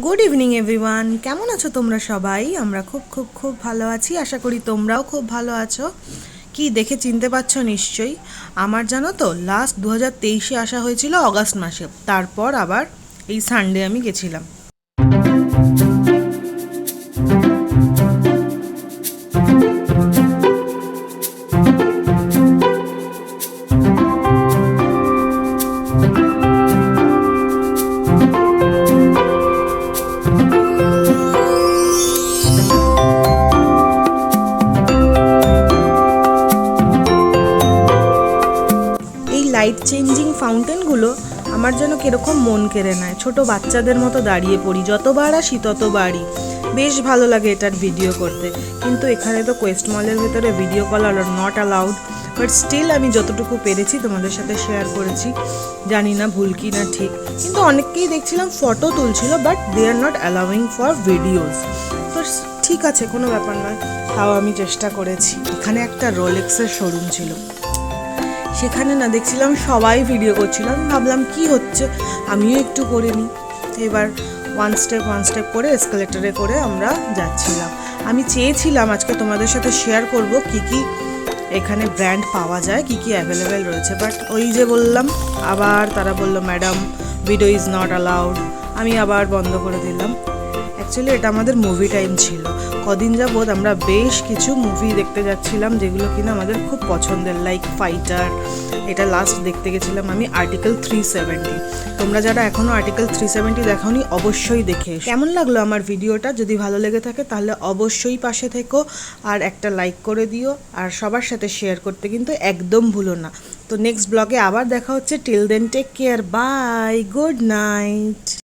Good evening everyone কেমন আছো তোমরা সবাই? আমরা খুব খুব খুব ভালো আছি। আশা করি তোমরাও খুব ভালো আছো। কি দেখে চিনতে পারছ নিশ্চয়ই? আমার জানো তো লাস্ট দু হাজার তেইশে আসা হয়েছিল অগাস্ট মাসে। তারপর আবার এই সানডে আমি গেছিলাম। লাইট চেঞ্জিং ফাউন্টেনগুলো আমার যেন কীরকম মন কেড়ে নেয়। ছোট বাচ্চাদের মতো দাঁড়িয়ে পড়ি যতবার আসি ততবারই বেশ ভালো লাগে এটার ভিডিও করতে। কিন্তু এখানে তো কোয়েস্ট মলের ভেতরে video call are not allowed but still আমি যতটুকু পেরেছি তোমাদের সাথে শেয়ার করেছি। জানি না ভুল কি না ঠিক। কিন্তু অনেককেই দেখছিলাম ফটো তুলছিল but they are not allowing for videos তো ঠিক আছে, কোনো ব্যাপার নয়। তাও আমি চেষ্টা করেছি। এখানে একটা রোলেক্সের শোরুম ছিল। সেখানে না দেখছিলাম, সবাই ভিডিও করছিলাম। ভাবলাম কি হচ্ছে? আমিও একটু করে নিই। এবার ওয়ান স্টেপ ওয়ান স্টেপ করে এসকালেটারে করে আমরা যাচ্ছিলাম। আমি চেয়েছিলাম আজকে তোমাদের সাথে শেয়ার করব কি কি এখানে ব্র্যান্ড পাওয়া যায়, কি কি অ্যাভেলেবেল রয়েছে। বাট ওই যে বললাম, আবার তারা বলল madam video is not allowed আমি আবার বন্ধ করে দিলাম। অ্যাকচুয়ালি এটা আমাদের মুভি টাইম ছিল। কদিন যাবৎ আমরা বেশ কিছু মুভি দেখতে যাচ্ছিলাম, যেগুলো কিনা আমাদের খুব পছন্দের লাইক ফাইটার এটা লাস্ট দেখতে গেছিলাম আমি আর্টিকেল থ্রি সেভেন্টি তোমরা যারা এখনও আর্টিকেল থ্রি সেভেন্টি দেখাওনি, অবশ্যই দেখে কেমন লাগল আমার ভিডিওটা? যদি ভালো লেগে থাকে, তাহলে অবশ্যই পাশে থেকো, আর একটা লাইক করে দিও, আর সবার সাথে শেয়ার করতে কিন্তু একদম ভুলো না। তো নেক্সট ব্লগে আবার দেখা হচ্ছে। Till then take care bye good night